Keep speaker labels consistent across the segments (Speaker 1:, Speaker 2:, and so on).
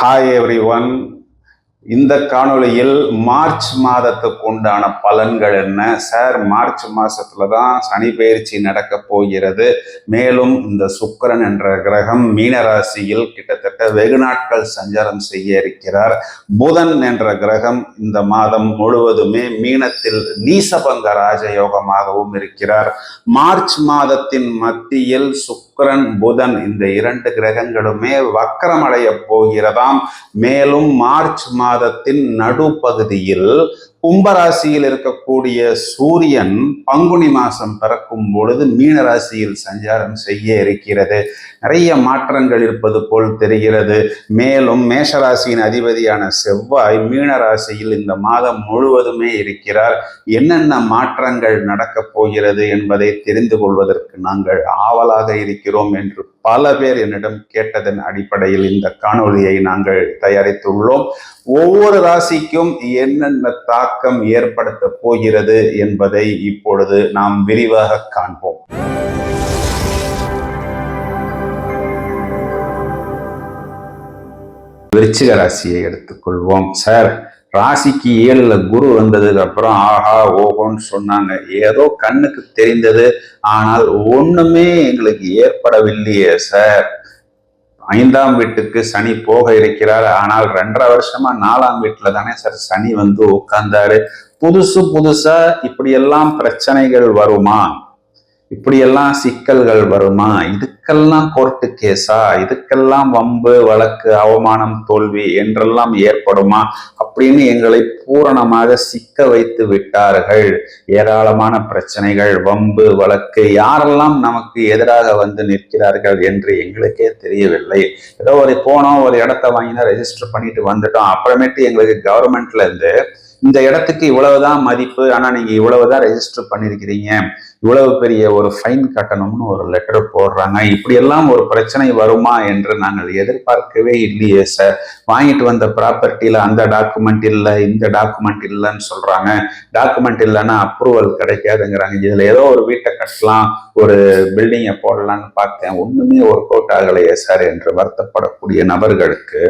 Speaker 1: Hi everyone, இந்த காணொளியில் March மாதத்துக்கு உண்டான பலன்கள் என்ன? சார் மார்ச் மாதத்துல தான் சனி பயிற்சி நடக்க போகிறது. மேலும் இந்த சுக்கரன் என்ற கிரகம் மீனராசியில் கிட்டத்தட்ட வெகு நாட்கள் சஞ்சாரம் செய்ய இருக்கிறார். புதன் என்ற கிரகம் இந்த மாதம் முழுவதுமே மீனத்தில் நீசபங்க ராஜயோகமாகவும் இருக்கிறார். மார்ச் மாதத்தின் மத்தியில் சுக்கரன் புதன் இந்த இரண்டு கிரகங்களுமே வக்கரமடைய போகிறதாம். மேலும் மார்ச் மாதத்தின் நடுப்பகுதியில் கும்பராசியில் இருக்கக்கூடிய சூரியன் பங்குனி மாசம் பிறக்கும் பொழுது மீன ராசியில் சஞ்சாரம் செய்ய இருக்கிறது. நிறைய மாற்றங்கள் இருப்பது போல் தெரிகிறது. மேலும் மேஷராசியின் அதிபதியான செவ்வாய் மீன ராசியில் இந்த மாதம் முழுவதுமே இருக்கிறார். என்னென்ன மாற்றங்கள் நடக்கப் போகிறது என்பதை தெரிந்து கொள்வதற்கு நாங்கள் ஆவலாக இருக்கிறோம் என்று பல பேர் என்னிடம் கேட்டதன் அடிப்படையில் இந்த காணொலியை நாங்கள் தயாரித்துள்ளோம். ஒவ்வொரு ராசிக்கும் என்னென்ன தாக்கம் ஏற்படுத்த போகிறது என்பதை இப்பொழுது நாம் விரிவாக காண்போம். விருச்சிக ராசியை எடுத்துக்கொள்வோம். சார் ராசிக்கு ஏழுல குரு வந்ததுக்கு அப்புறம் ஆஹா ஓஹோன்னு சொன்னாங்க. ஏதோ கண்ணுக்கு தெரிந்தது ஆனால் ஒண்ணுமே எங்களுக்கு ஏற்படவில்லையே சார். ஐந்தாம் வீட்டுக்கு சனி போக இருக்கிறார். ஆனால் ரெண்டரை வருஷமா நாலாம் வீட்டுல தானே சார் சனி வந்து உட்கார்ந்தாரு. புதுசு புதுசா இப்படியெல்லாம் பிரச்சனைகள் வருமா? இப்படியெல்லாம் சிக்கல்கள் வருமா? இதுக்கெல்லாம் கோர்ட்டு கேஸா? இதுக்கெல்லாம் வம்பு வழக்கு அவமானம் தோல்வி என்றெல்லாம் ஏற்படுமா? அப்படின்னு எங்களை பூரணமாக சிக்க வைத்து விட்டார்கள். ஏராளமான பிரச்சனைகள் வம்பு வழக்கு யாரெல்லாம் நமக்கு எதிராக வந்து நிற்கிறார்கள் என்று எங்களுக்கே தெரியவில்லை. ஏதோ ஒரு போனோம் ஒரு இடத்த வாங்கினா ரெஜிஸ்டர் பண்ணிட்டு வந்துட்டோம். அப்புறமேட்டு எங்களுக்கு கவர்மெண்ட்ல இருந்து இந்த இடத்துக்கு இவ்வளவுதான் மதிப்பு ஆனா நீங்க இவ்வளவுதான் ரெஜிஸ்டர் பண்ணிருக்கிறீங்க. இவ்வளவு பெரிய ஒரு ஃபைன் கட்டணும்னு ஒரு லெட்டர் போடுறாங்க. இப்படியெல்லாம் ஒரு பிரச்சனை வருமா என்று நாங்கள் எதிர்பார்க்கவே இல்லையே சார் வாங்கிட்டு வந்த ப்ராப்பர்ட்டியில அந்த டாக்குமெண்ட் இல்லை இந்த டாக்குமெண்ட் இல்லைன்னு சொல்றாங்க. டாக்குமெண்ட் இல்லைன்னா அப்ரூவல் கிடைக்காதுங்கிறாங்க. இதுல ஏதோ ஒரு வீட்டை கட்டலாம் ஒரு பில்டிங்கை போடலாம்னு பார்த்தேன். ஒண்ணுமே ஒர்க் அவுட் ஆகலையே சார் என்று வருத்தப்படக்கூடிய நபர்களுக்கு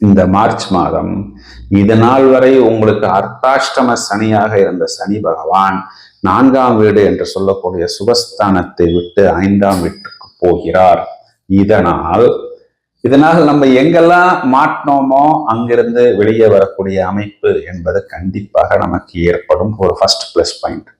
Speaker 1: இந்த மார்ச் மாதம். இது நாள் வரை உங்களுக்கு அர்த்தாஷ்டம சனியாக இருந்த சனி பகவான் நான்காம் வீடு என்று சொல்லக்கூடிய சுகஸ்தானத்தை விட்டு ஐந்தாம் வீட்டுக்கு போகிறார். இதனால் இதனால் நம்ம எங்கெல்லாம் மாட்டினோமோ அங்கிருந்து வெளியே வரக்கூடிய அமைப்பு என்பது கண்டிப்பாக நமக்கு ஏற்படும் ஒரு ஃபர்ஸ்ட் பிளஸ் பாயிண்ட்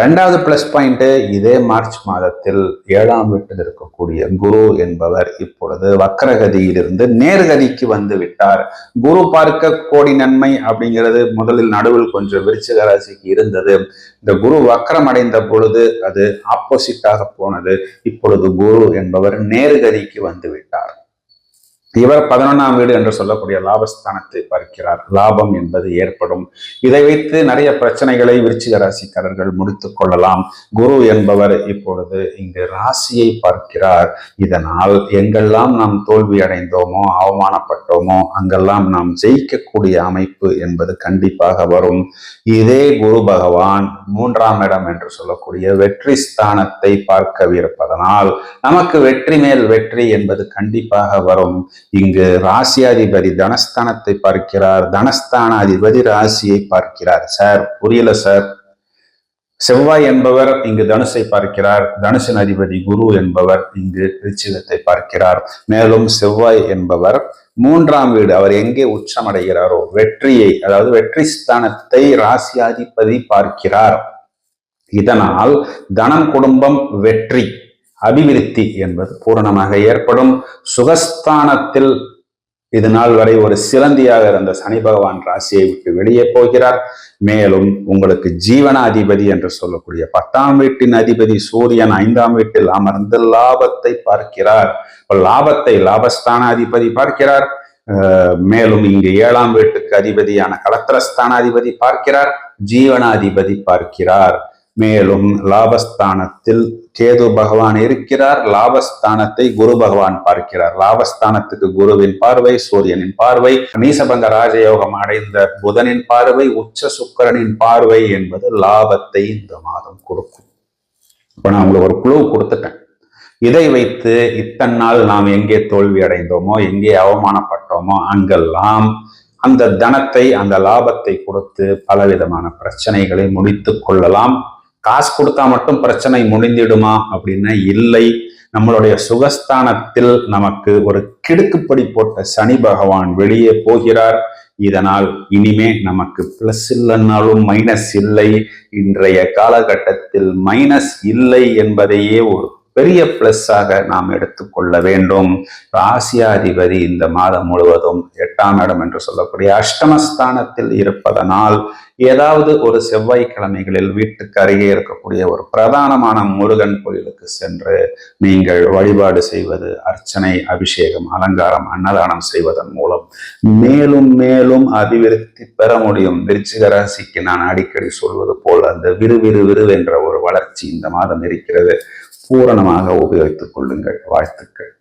Speaker 1: ரெண்டாவது பிளஸ் பாயிண்ட் இதே மார்ச் மாதத்தில் ஏழாம் வீட்டில் இருக்கக்கூடிய குரு என்பவர் இப்பொழுது வக்கரகதியிலிருந்து நேர்கதிக்கு வந்து விட்டார். குரு பார்க்க கோடி நன்மை அப்படிங்கிறது முதலில் நடுவில் கொஞ்சம் விருச்சிக ராசிக்கு இருந்தது. இந்த குரு வக்கரம் அடைந்த பொழுது அது ஆப்போசிட்டாக போனது. இப்பொழுது குரு என்பவர் நேர்கதிக்கு வந்து விட்டார். இவர் பதினொன்றாம் வீடு என்று சொல்லக்கூடிய லாபஸ்தானத்தை பார்க்கிறார். லாபம் என்பது ஏற்படும். இதை வைத்து நிறைய பிரச்சனைகளை விருச்சிக ராசிக்காரர்கள் முடித்துக் கொள்ளலாம். குரு என்பவர் இப்பொழுது இங்கு ராசியை பார்க்கிறார். இதனால் எங்கெல்லாம் நாம் தோல்வி அடைந்தோமோ அவமானப்பட்டோமோ அங்கெல்லாம் நாம் ஜெயிக்கக்கூடிய அமைப்பு என்பது கண்டிப்பாக வரும். இதே குரு பகவான் மூன்றாம் இடம் என்று சொல்லக்கூடிய வெற்றி ஸ்தானத்தை பார்க்கவிருப்பதனால் நமக்கு வெற்றி மேல் வெற்றி என்பது கண்டிப்பாக வரும். இங்கு ராசியாதிபதி தனஸ்தானத்தை பார்க்கிறார். தனஸ்தானாதிபதி ராசியை பார்க்கிறார். சார் புரியல சார். செவ்வாய் என்பவர் இங்கு தனுசை பார்க்கிறார். தனுசின் அதிபதி குரு என்பவர் இங்கு ரிச்சிகத்தை பார்க்கிறார். மேலும் செவ்வாய் என்பவர் மூன்றாம் வீடு. அவர் எங்கே உச்சமடைகிறாரோ வெற்றியை அதாவது வெற்றி ஸ்தானத்தை ராசியாதிபதி பார்க்கிறார். இதனால் தனம் குடும்பம் வெற்றி. அபிவிருத்தி என்பது பூரணமாக ஏற்படும். சுகஸ்தானத்தில் இது நாள் வரை ஒரு சிலந்தியாக இருந்த சனி பகவான் ராசியை விட்டு வெளியே போகிறார். மேலும் உங்களுக்கு ஜீவன அதிபதி என்று சொல்லக்கூடிய பத்தாம் வீட்டின் அதிபதி சூரியன் ஐந்தாம் வீட்டில் அமர்ந்து லாபத்தை பார்க்கிறார். லாபத்தை லாபஸ்தான அதிபதி பார்க்கிறார் மேலும் இங்கு ஏழாம் வீட்டுக்கு அதிபதியான கலத்திரஸ்தானாதிபதி பார்க்கிறார். ஜீவனாதிபதி பார்க்கிறார். மேலும் லாபஸ்தானத்தில் கேது பகவான் இருக்கிறார். லாபஸ்தானத்தை குரு பகவான் பார்க்கிறார். லாபஸ்தானத்துக்கு குருவின் பார்வை சூரியனின் பார்வை நீசபங்க ராஜயோகம் அடைந்த புதனின் பார்வை உச்ச சுக்கரனின் பார்வை என்பது லாபத்தை இந்த மாதம் கொடுக்கும். இப்ப நான் உங்களுக்கு ஒரு குழு கொடுத்துட்டேன். இதை வைத்து இத்தனை நாள் நாம் எங்கே தோல்வி அடைந்தோமோ எங்கே அவமானப்பட்டோமோ அங்கெல்லாம் அந்த தனத்தை அந்த லாபத்தை கொடுத்து பலவிதமான பிரச்சனைகளை முடித்து கொள்ளலாம். காசு கொடுத்தா மட்டும் பிரச்சனை முடிந்திடுமா அப்படின்னா இல்லை. நம்மளுடைய சுகஸ்தானத்தில் நமக்கு ஒரு கிடுக்குப்படி போட்ட சனி பகவான் வெளியே போகிறார். இதனால் இனிமே நமக்கு பிளஸ் இல்லைன்னாலும் மைனஸ் இல்லை. இன்றைய காலகட்டத்தில் மைனஸ் இல்லை என்பதையே ஒரு பெரிய பிளஸ்ஸாக நாம் எடுத்துக்கொள்ள வேண்டும். ராசியாதிபதி இந்த மாதம் முழுவதும் எட்டாம் இடம் என்று சொல்லக்கூடிய அஷ்டமஸ்தானத்தில் இருப்பதனால் ஏதாவது ஒரு செவ்வாய்க்கிழமைகளில் வீட்டுக்கு அருகே இருக்கக்கூடிய ஒரு பிரதானமான முருகன் கோயிலுக்கு சென்று நீங்கள் வழிபாடு செய்வது அர்ச்சனை அபிஷேகம் அலங்காரம் அன்னதானம் செய்வதன் மூலம் மேலும் மேலும் அபிவிருத்தி பெற முடியும். விருச்சிக ராசிக்கு நான் அடிக்கடி சொல்வது போல் அந்த விறுவிறு விறு என்ற ஒரு வளர்ச்சி இந்த மாதம் இருக்கிறது. பூரணமாக உபயோகித்துக் கொள்ளுங்கள். வாழ்த்துக்கள்.